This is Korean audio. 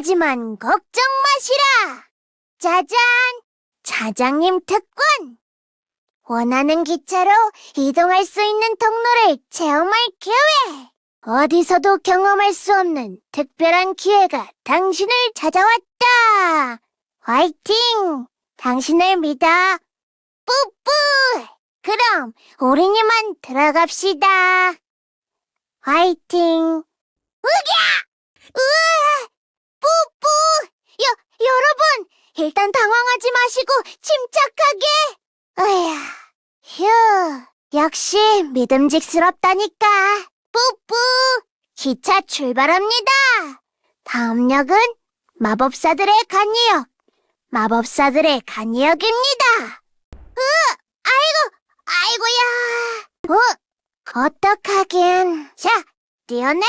하지만 걱정 마시라. 짜잔! 차장님 특권! 원하는 기차로 이동할 수 있는 통로를 체험할 기회! 어디서도 경험할 수 없는 특별한 기회가 당신을 찾아왔다! 화이팅! 당신을 믿어! 뿌뿌! 그럼 우리니만 들어갑시다! 화이팅! 으랴! 으아! 뿌뿌! 여, 여러분! 일단 당황하지 마시고 침착하게! 으야, 휴, 역시 믿음직스럽다니까. 뿌뿌, 기차 출발합니다. 다음 역은 마법사들의 간이역, 마법사들의 간이역입니다. 으, 아이고, 아이고야. 어, 어떡하긴. 자, 뛰어내려.